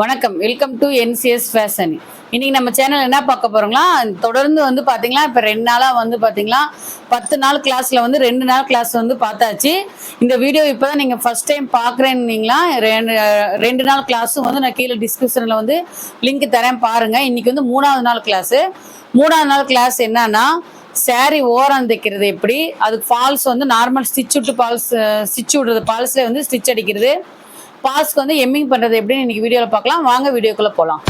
வணக்கம். Welcome to NCS fashion இன்னைக்கு நம்ம சேனல் என்ன பார்க்க போறோங்களா தொடர்ந்து வந்து பாத்தீங்களா இப்போ ரெண்டு நாளா வந்து பாத்தீங்களா பத்து நாள் கிளாஸ்ல வந்து ரெண்டு நாள் கிளாஸ் வந்து பார்த்தாச்சு. இந்த வீடியோ இப்போதான் நீங்க ஃபர்ஸ்ட் டைம் பாக்குறேன்னீங்களா ரெண்டு ரெண்டு நாள் கிளாஸும் வந்து நான் கீழே டிஸ்கிரிப்ஷன்ல வந்து லிங்க் தரேன் பாருங்க. இன்னைக்கு வந்து மூணாவது நாள் கிளாஸ் மூணாவது நாள் கிளாஸ் என்னன்னா சாரி ஓரம் தைக்கிறது எப்படி அதுக்கு ஃபால்ஸ் வந்து நார்மல் ஸ்டிச் விட்டு பால்ஸ் ஸ்டிச் விடுறது பால்ஸ்ல வந்து ஸ்டிச் அடிக்கிறது. பாஸ்க்கு வந்து எம்மிங் பண்றது எப்படின்னு இன்னைக்கு வீடியோல பார்க்கலாம். வாங்க வீடியோக்குள்ள போலாம்.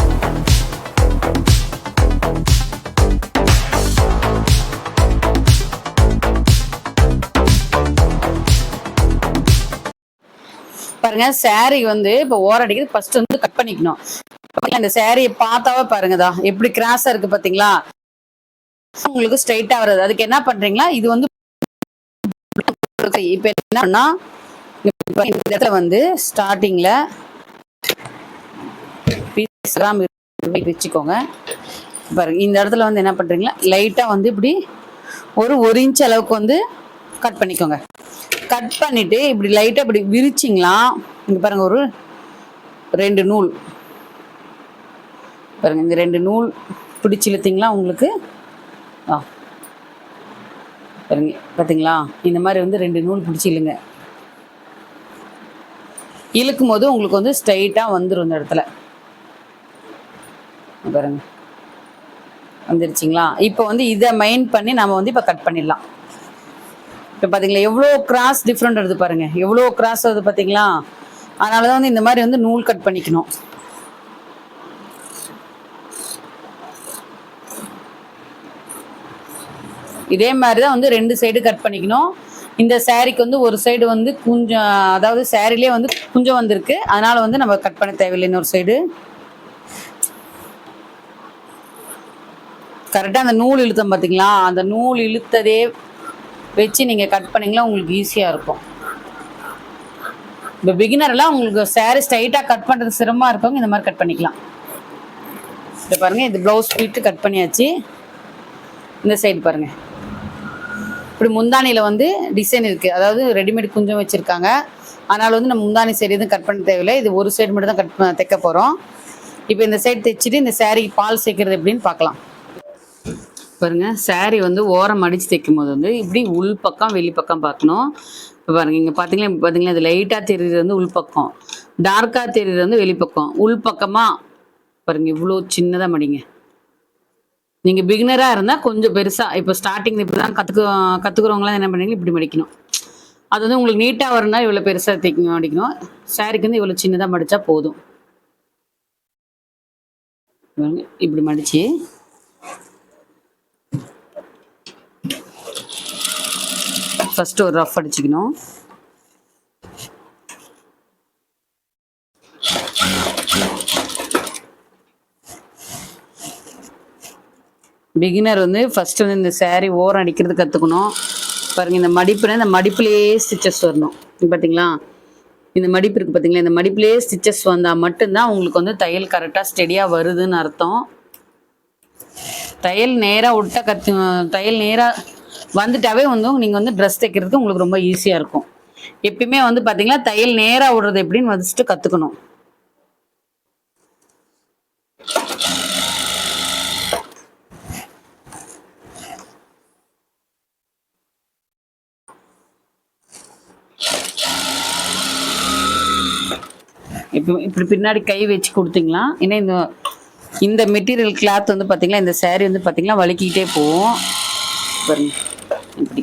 பாருங்க சாரி வந்து இப்போ ஓரடிக்கிறது ஃபர்ஸ்ட் வந்து கட் பண்ணிக்கணும். அந்த சாரியை பார்த்தாவே பாருங்கதா. எப்படி கிராஸா இருக்கு பாத்தீங்களா? உங்களுக்கு ஸ்ட்ரைட்டா வருது அதுக்கு என்ன பண்றீங்களா? இது வந்து இப்ப என்ன இந்த இடத்துல வந்து ஸ்டார்டிங்ல கிராம் வச்சுக்கோங்க. பாருங்க இந்த இடத்துல வந்து என்ன பண்றீங்களா? லைட்டா வந்து இப்படி ஒரு ஒரு இன்ச் அளவுக்கு வந்து கட் பண்ணிக்கோங்க. கட் பண்ணிட்டு இப்படி லைட்டா இப்படி விரிச்சிங்களா? இங்க பாருங்க ஒரு ரெண்டு நூல். பாருங்க இந்த ரெண்டு நூல் பிடிச்சி இழுத்தீங்களா உங்களுக்கு? ஆ. பாருங்க பார்த்தீங்களா இந்த மாதிரி வந்து ரெண்டு நூல் பிடிச்சி இல்லைங்க இழுக்கும் போது உங்களுக்கு வந்து ஸ்ட்ரைட்டாக வந்துடும் இந்த இடத்துல. பாருங்க. வந்துருச்சிங்களா? இப்போ வந்து இதை மைண்ட் பண்ணி நம்ம வந்து இப்போ கட் பண்ணிடலாம். இப்போ பார்த்தீங்களா எவ்வளோ கிராஸ் டிஃப்ரெண்ட் வருது பாருங்க. எவ்வளோ கிராஸ் வருது பார்த்தீங்களா அதனால தான் வந்து இந்த மாதிரி வந்து நூல் கட் பண்ணிக்கணும். இதே மாதிரி தான் வந்து ரெண்டு சைடு கட் பண்ணிக்கணும். இந்த சாரிக்கு வந்து ஒரு சைடு வந்து குஞ்சம் அதாவது சாரிலே வந்து குஞ்சம் வந்திருக்கு. அதனால வந்து நம்ம கட் பண்ண தேவையில்லை இன்னொரு சைடு கரெக்டாக அந்த நூல் இழுத்தம் பார்த்தீங்களா அந்த நூல் இழுத்ததே வச்சு நீங்கள் கட் பண்ணிங்களா உங்களுக்கு ஈஸியாக இருக்கும். இப்போ பிகினர்லாம் உங்களுக்கு சேரீ ஸ்ட்ரைட்டாக கட் பண்ணுறது சிரமமாக இருக்கவங்க இந்த மாதிரி கட் பண்ணிக்கலாம். இதை பாருங்கள் இது ப்ளவுஸ் பீட்டு கட் பண்ணியாச்சு. இந்த சைடு பாருங்கள் இப்படி முந்தானியில் வந்து டிசைன் இருக்குது அதாவது ரெடிமேட் குஞ்சம் வச்சுருக்காங்க. அதனால் வந்து நம்ம முந்தானி சைடு எதுவும் கட் பண்ண தேவையில்லை. இது ஒரு சைடு மட்டும் தான் கட் தைக்க போகிறோம் இப்போ இந்த சைடு தைச்சிட்டு இந்த சேரீக்கு பால் சேர்க்கறது எப்படின்னு பார்க்கலாம். பாருங்க சேரீ வந்து ஓரம் அடித்து தைக்கும் போது வந்து இப்படி உள் பக்கம் வெளி பக்கம் பார்க்கணும். இப்போ பாருங்கள் இங்கே பார்த்தீங்களா இப்போ பார்த்தீங்களா இது லைட்டாக தெரியுது வந்து உள் பக்கம். டார்க்காக தெரியுது வந்து வெளிப்பக்கம் உள் பக்கமாக பாருங்கள் இவ்வளோ சின்னதாக மடிங்க. நீங்கள் பிகினராக இருந்தால் கொஞ்சம் பெருசாக இப்போ ஸ்டார்டிங் இப்படி தான் கற்றுக்க கற்றுக்குறவங்களாம் என்ன பண்ணுறீங்க இப்படி மடிக்கணும் அது வந்து உங்களுக்கு நீட்டாக வரணும்னா இவ்வளோ பெருசாக தைக்க மடிக்கணும் சாரிக்கு வந்து இவ்வளோ சின்னதாக மடித்தா போதும். இப்படி மடித்து ஃபஸ்ட்டு ஒரு ரஃப் அடிச்சுக்கணும். பிகினர் வந்து ஃபர்ஸ்ட் வந்து இந்த saree ஓரம் அடிக்கிறது கற்றுக்கணும் பாருங்க இந்த மடிப்புல இந்த மடிப்புலேயே ஸ்டிச்சஸ் வரணும். பார்த்தீங்களா இந்த மடிப்பு இருக்குது பார்த்தீங்களா இந்த மடிப்புலேயே ஸ்டிச்சஸ் வந்தால் மட்டும்தான் உங்களுக்கு வந்து தையல் கரெக்டாக ஸ்டெடியாக வருதுன்னு அர்த்தம். தையல் நேராக விட்டா கத்து தையல் நேராக வந்துட்டாவே வந்து நீங்கள் வந்து ட்ரெஸ் தைக்கிறதுக்கு உங்களுக்கு ரொம்ப ஈஸியாக இருக்கும். எப்பயுமே வந்து பார்த்தீங்கன்னா தையல் நேராக விடுறது எப்படின்னு வச்சுட்டு கற்றுக்கணும் இப்போ இப்படி பின்னாடி கை வச்சு கொடுத்தீங்களா? ஏன்னா இந்த இந்த மெட்டீரியல் கிளாத் வந்து பார்த்தீங்களா இந்த சேரீ வந்து பார்த்தீங்களா வலிக்கிட்டே போகும். பாருங்க. இப்படி.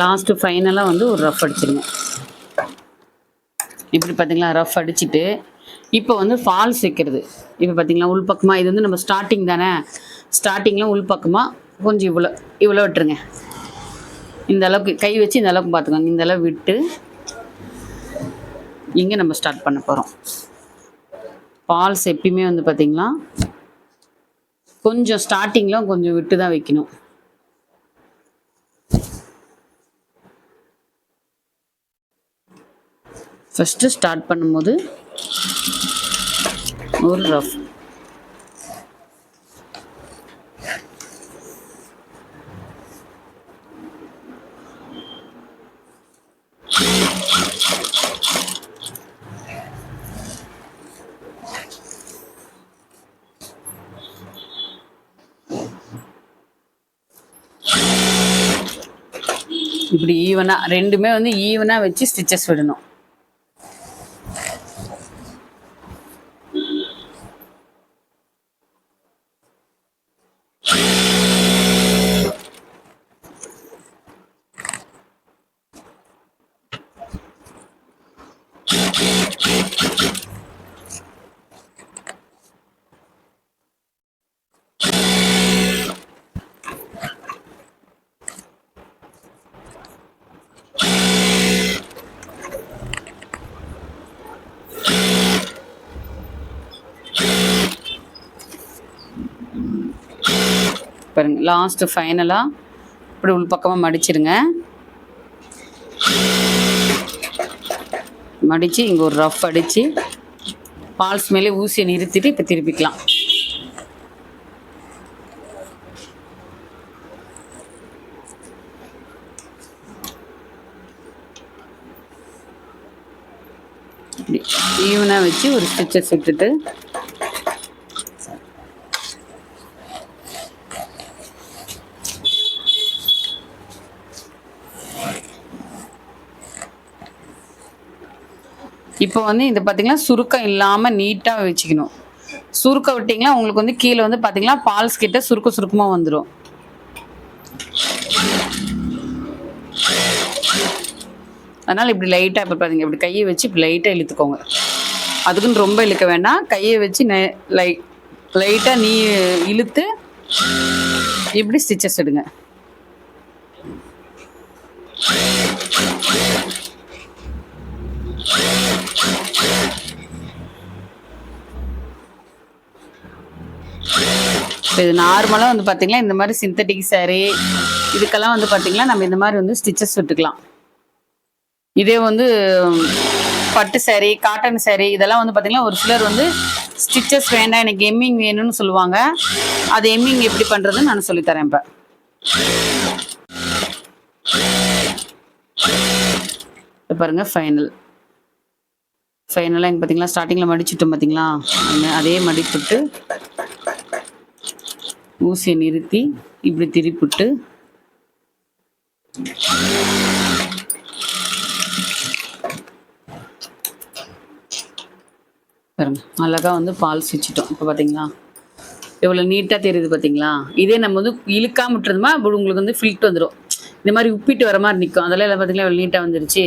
லாஸ்ட்டு ஃபைனலாக வந்து ஒரு ரஃப் அடிச்சிருங்க. இப்படி பார்த்தீங்களா ரஃப் அடிச்சிட்டு இப்போ வந்து ஃபால்ஸ் வைக்கிறது இப்போ பார்த்தீங்களா உள்பக்கமாக இது வந்து நம்ம ஸ்டார்டிங் தானே? ஸ்டார்டிங்கில் உள்பக்கமாக கொஞ்சம் இவ்வளோ இவ்வளோ விட்டுருங்க. இந்த அளவுக்கு கை வச்சு இந்த அளவுக்கு பார்த்துக்கோங்க இந்த அளவு விட்டு இங்கே நம்ம ஸ்டார்ட் பண்ண போகிறோம் ஃபால்ஸ் எப்பயுமே வந்து பார்த்திங்கன்னா கொஞ்சம் ஸ்டார்டிங்கில் கொஞ்சம் விட்டு தான் வைக்கணும். ஃபஸ்ட்டு ஸ்டார்ட் பண்ணும்போது ஒரு ரஃப் இப்படி ஈவனாக ரெண்டுமே வந்து ஈவனாக வச்சு ஸ்டிச்சஸ் விடணும். பாருங்கள் லாஸ்ட்டு ஃபைனலாக இப்படி உள் பக்கமாக மடிச்சிடுங்க மடித்து இங்கே ஒரு ரஃப் அடித்து பால்ஸ் மேலே ஊசியை நிறுத்திட்டு இப்போ திருப்பிக்கலாம். இப்படி ஈவனாக வச்சு ஒரு ஸ்டிச்சஸ் விட்டுட்டு இப்போ வந்து இது பார்த்தீங்கன்னா சுருக்கம் இல்லாமல் நீட்டாக வச்சுக்கணும். சுருக்க விட்டிங்கன்னா உங்களுக்கு வந்து கீழே வந்து பார்த்தீங்கன்னா பால்ஸ் கிட்ட சுருக்க சுருக்கமாக வந்துடும் அதனால் இப்படி லைட்டாக இப்போ பார்த்தீங்க இப்படி கையை வச்சு இப்படி லைட்டாக இழுத்துக்கோங்க. அதுக்குன்னு ரொம்ப இழுக்க வேண்டாம். கையை வச்சு நெ லை லைட்டாக நீ இழுத்து இப்படி ஸ்டிச்சஸ் எடுங்க. இது நார்மலாக வந்து பார்த்திங்கன்னா இந்த மாதிரி சிந்தட்டிக் saree இதுக்கெல்லாம் வந்து பார்த்திங்கன்னா நம்ம இந்த மாதிரி வந்து ஸ்டிச்சஸ் விட்டுக்கலாம். இதே வந்து பட்டு saree காட்டன் saree இதெல்லாம் வந்து பார்த்தீங்கன்னா ஒரு சிலர் வந்து ஸ்டிச்சஸ் வேண்டாம் எனக்கு எம்மிங் வேணும்னு சொல்லுவாங்க. அது எம்மிங் எப்படி பண்ணுறதுன்னு நான் சொல்லித்தரேன் இப்போ. பாருங்க ஃபைனல் ஃபைனலாக எங்கே பார்த்தீங்களா ஸ்டார்டிங்கில் மடிச்சுட்டோம் பார்த்தீங்களா அதே மடிப்புட்டு ஊசியை நிறுத்தி இப்படி திருப்பிட்டு பாருங்க அழகா வந்து பால் வச்சுட்டோம் இப்போ பார்த்தீங்களா எவ்வளோ நீட்டாக தெரியுது பார்த்தீங்களா இதே நம்ம வந்து இழுக்காம விட்டுருந்தோமா அப்படி உங்களுக்கு வந்து ஃபில்ட் வந்துடும் இந்த மாதிரி உப்பிட்டு வர மாதிரி நிற்கும் அதெல்லாம் எல்லாம் பார்த்தீங்களா எவ்வளோ நீட்டாக வந்துருச்சு.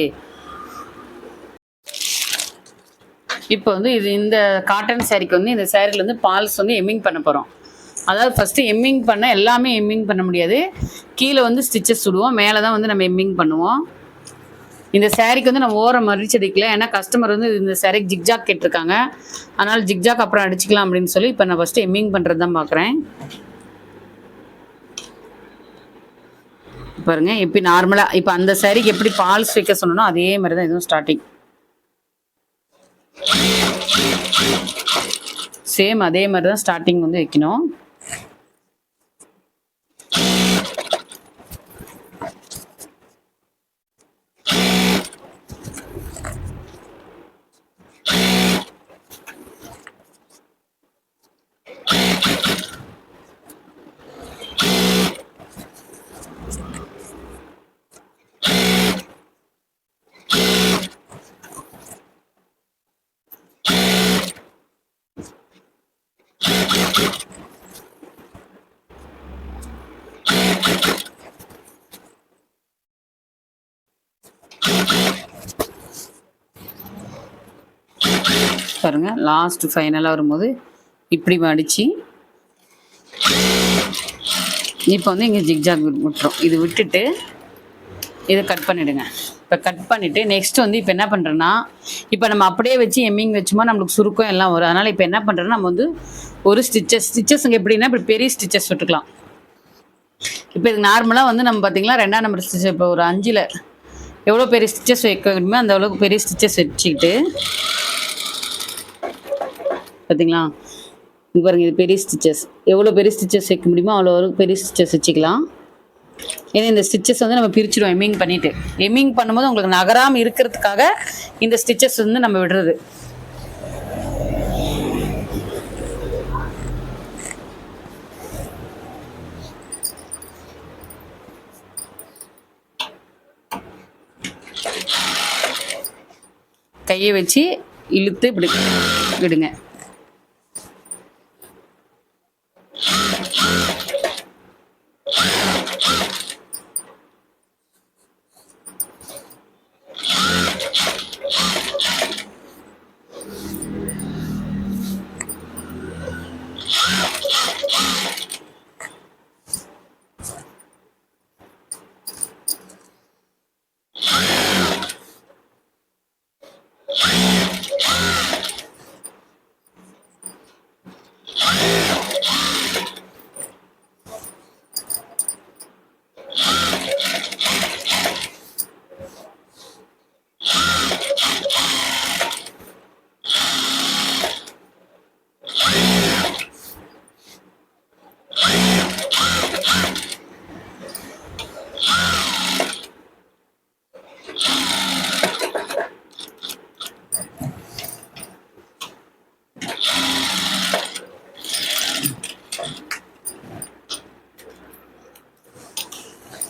இப்போ வந்து இது இந்த காட்டன் சாரிக்கு வந்து இந்த சாரியில் வந்து பால்ஸ் வந்து எம்மிங் பண்ண போகிறோம் அதாவது ஃபஸ்ட்டு எம்மிங் பண்ண எல்லாமே எம்மிங் பண்ண முடியாது. கீழே வந்து ஸ்டிச்சஸ் சுடுவோம் மேலே தான் வந்து நம்ம எம்மிங் பண்ணுவோம். இந்த சேரீக்கு வந்து நம்ம ஓரம் மறிச்சு அடிக்கல ஏன்னா கஸ்டமர் வந்து இந்த சாரிக்கு ஜிக்ஜாக் கேட்டிருக்காங்க. அதனால் ஜிக்ஜாக் அப்புறம் அடிச்சுக்கலாம் அப்படின்னு சொல்லி இப்போ நான் ஃபஸ்ட்டு எம்மிங் பண்ணுறது தான் பார்க்குறேன் பாருங்க எப்படி நார்மலாக இப்போ அந்த சாரிக்கு எப்படி பால்ஸ் வைக்க சொன்னனோ அதே மாதிரி தான் இதுவும் ஸ்டார்டிங் சேம் அதே மாதிரி தான் ஸ்டார்டிங் வந்து வைக்கணும். Yeah. பாருங்க லாஸ்ட் ஃபைனலாக வரும்போது இப்படி மடித்து இப்போ வந்து இங்கே ஜிக்ஜாக் விட்டுரும் இது விட்டுட்டு இதை கட் பண்ணிவிடுங்க இப்போ கட் பண்ணிவிட்டு நெக்ஸ்ட் வந்து இப்போ என்ன பண்ணுறேன்னா இப்போ நம்ம அப்படியே வச்சு எம்மிங் வச்சுமா நம்மளுக்கு சுருக்கம் எல்லாம் வரும். அதனால் இப்போ என்ன பண்ணுறோன்னா நம்ம வந்து ஒரு ஸ்டிச்சஸ் இங்கே எப்படின்னா இப்படி பெரிய ஸ்டிச்சஸ் விட்டுக்கலாம். இப்போ இது நார்மலாக வந்து நம்ம பார்த்திங்கன்னா ரெண்டாம் நம்பர் ஸ்டிச்சஸ் இப்போ ஒரு அஞ்சில் எவ்வளோ பெரிய ஸ்டிச்சஸ் வைக்க முடியுமோ அந்த அளவுக்கு பெரிய ஸ்டிச்சஸ் வச்சுக்கிட்டு பார்த்தீங்களா இங்கே பாருங்கள் இது பெரிய ஸ்டிச்சஸ் எவ்வளோ பெரிய ஸ்டிச்சஸ் வைக்க முடியுமோ அவ்வளோ பெரிய ஸ்டிச்சஸ் வச்சுக்கலாம். ஏன்னா இந்த ஸ்டிச்சஸ் வந்து நம்ம பிரிச்சிடுவோம் எம்மிங் பண்ணிட்டு. எம்மிங் பண்ணும்போது உங்களுக்கு நகராமல் இருக்கிறதுக்காக இந்த ஸ்டிச்சஸ் வந்து நம்ம விடுறது. கையை வச்சு இழுத்து இப்படி விடுங்க. you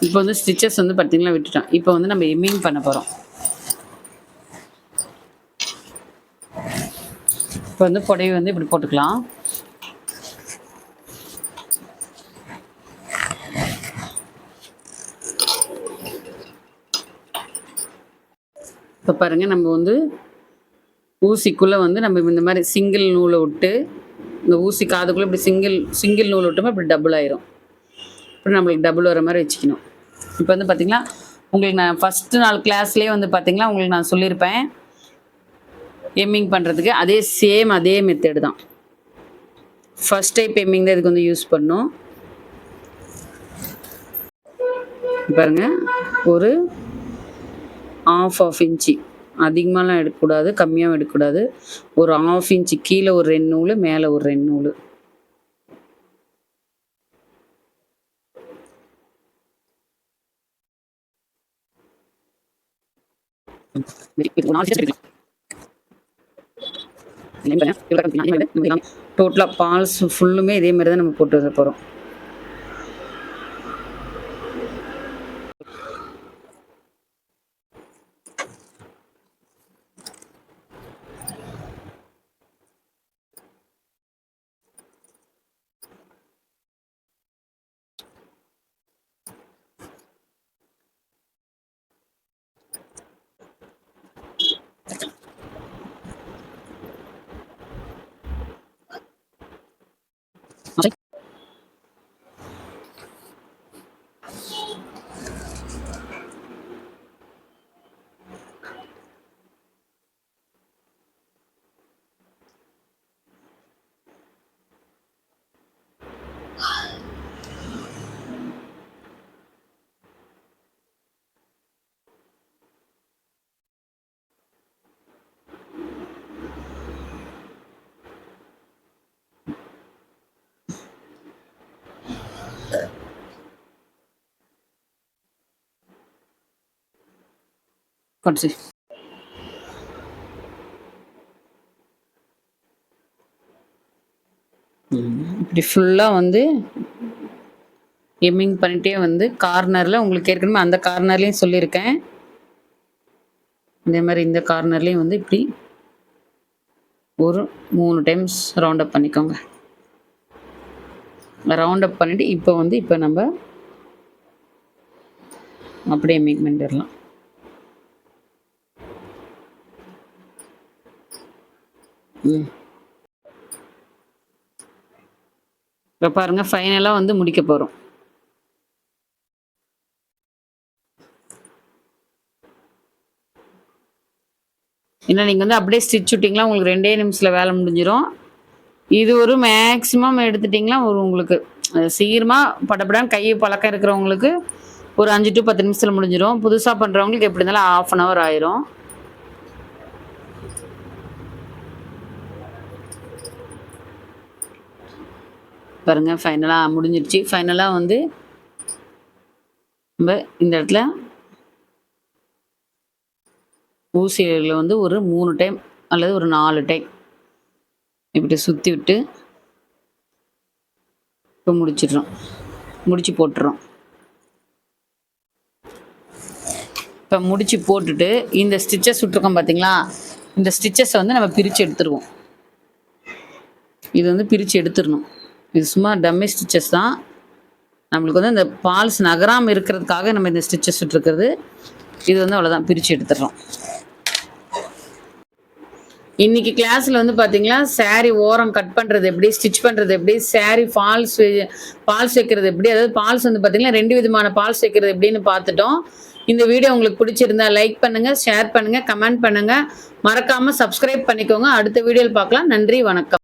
இப்போ வந்து ஸ்டிச்சஸ் வந்து பார்த்தீங்களா விட்டுட்டோம். இப்போ வந்து நம்ம எம்மிங் பண்ண போகிறோம் இப்போ வந்து புடவை வந்து இப்படி போட்டுக்கலாம். இப்போ பாருங்கள் நம்ம வந்து ஊசிக்குள்ளே வந்து நம்ம இந்த மாதிரி சிங்கிள் நூலை விட்டு இந்த ஊசி காதுக்குள்ளே இப்படி சிங்கிள் சிங்கிள் நூல் விட்டோமா இப்படி டபுள் ஆயிரும். இப்படி நம்மளுக்கு டபுள் வர மாதிரி வச்சுக்கணும். இப்போ வந்து பார்த்திங்கன்னா உங்களுக்கு நான் ஃபஸ்ட்டு நாள் கிளாஸ்லேயே வந்து பார்த்திங்கன்னா உங்களுக்கு நான் சொல்லியிருப்பேன் எம்மிங் பண்ணுறதுக்கு அதே சேம் அதே மெத்தடு தான். ஃபஸ்ட் டைப் எம்மிங் தான் இதுக்கு வந்து யூஸ் பண்ணும். பாருங்க ஒரு ஆஃப் ஆஃப் இன்ச்சு அதிகமாகலாம் எடுக்கக்கூடாது கம்மியாகவும் எடுக்கக்கூடாது. ஒரு ஆஃப் இன்ச்சு கீழே ஒரு ரெண்டு நூல் மேலே ஒரு ரெண்டு நூல். டோட்டலாக பால்ஸ் ஃபுல்லுமே இதே மாதிரி தான் நம்ம போட்டு வர போகிறோம் கடைசி. இப்படி ஃபுல்லாக வந்து எம்மிங் பண்ணிட்டே வந்து கார்னரில் உங்களுக்கு ஏற்கனவே அந்த கார்னர்லேயும் சொல்லியிருக்கேன். இதே மாதிரி இந்த கார்னர்லேயும் வந்து இப்படி ஒரு மூணு டைம்ஸ் ரவுண்ட் அப் பண்ணிக்கோங்க. ரவுண்ட் அப் பண்ணிவிட்டு இப்போ வந்து இப்போ நம்ம அப்படியே எம்மிங் பண்ணிடலாம். இப்போ பாருங்க ஃபைனலாக வந்து முடிக்க போகிறோம் ஏன்னா நீங்கள் வந்து அப்படியே ஸ்டிச் விட்டிங்களா உங்களுக்கு ரெண்டே நிமிஷத்தில் வேலை முடிஞ்சிடும் இது ஒரு மேக்ஸிமம் எடுத்துட்டிங்களா ஒரு உங்களுக்கு சீக்கிரமாக சீக்கிரமா படப்படான்னு கை பழக்கம் இருக்கிறவங்களுக்கு ஒரு அஞ்சு டு பத்து நிமிஷத்தில் முடிஞ்சிடும் புதுசாக பண்ணுறவங்களுக்கு எப்படி இருந்தாலும் ஆஃப் அன் ஹவர் ஆயிரும். பாருங்க ஃபைனலாக முடிஞ்சிடுச்சு ஃபைனலாக வந்து நம்ம இந்த இடத்துல ஊசியில் வந்து ஒரு மூணு டைம் அல்லது ஒரு நாலு டைம் இப்படி சுற்றி விட்டு இப்போ முடிச்சிடுறோம். முடிச்சு போட்டுறோம். இப்போ முடிச்சு போட்டுட்டு இந்த ஸ்டிச்சஸ் விட்ருக்கோம் பார்த்தீங்களா இந்த ஸ்டிச்சஸை வந்து நம்ம பிரித்து எடுத்துருவோம். இது வந்து பிரித்து எடுத்துடணும். இது சும்மா டம்மி ஸ்டிச்சஸ் தான். நம்மளுக்கு வந்து இந்த பால்ஸ் நகராமல் இருக்கிறதுக்காக நம்ம இந்த ஸ்டிச்சஸ் விட்டுருக்குறது. இது வந்து அவ்வளோதான் பிரித்து எடுத்துடுறோம். இன்னைக்கு கிளாஸில் வந்து பார்த்தீங்களா சாரீ ஓரம் கட் பண்ணுறது எப்படி ஸ்டிச் பண்ணுறது எப்படி சாரீ ஃபால்ஸ் பால்ஸ் வைக்கிறது எப்படி அதாவது பால்ஸ் வந்து பார்த்தீங்கன்னா ரெண்டு விதமான பால்ஸ் வைக்கிறது எப்படின்னு பார்த்துட்டோம் இந்த வீடியோ உங்களுக்கு பிடிச்சிருந்தா லைக் பண்ணுங்கள் ஷேர் பண்ணுங்கள் கமெண்ட் பண்ணுங்கள் மறக்காமல் சப்ஸ்கிரைப் பண்ணிக்கோங்க. அடுத்த வீடியோவில் பார்க்கலாம். நன்றி வணக்கம்.